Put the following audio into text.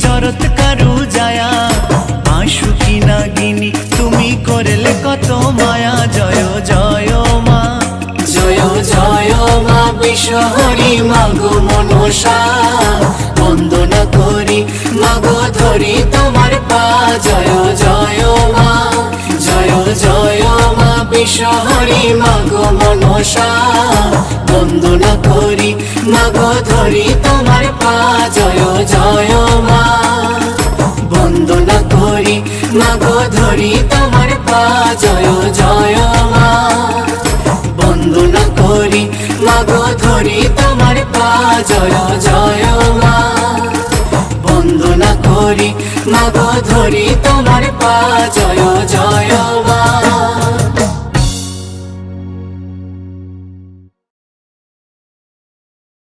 চরৎকারু জায়া। আশুকি নাগিনী, তুমি করলে কত মায়া। জয় জয় মা। জয় জয় মা বিশ্বহরি মাগো মনসা। বন্দনা করি, মাগো ধরি তোমার পা। জয় জয় মা। জয় জয় মা বিশ্বহরি মাগো মনসা। বন্দনা করি, মাগো ধরি তোমার পা। করি মাগো ধরি তোমার পা, জয় জয় মা। বন্দনা করি, মাগো ধরি তোমার পা, জয় জয় মা। বন্দনা করি, মাগো ধরি তোমার পা, জয় জয়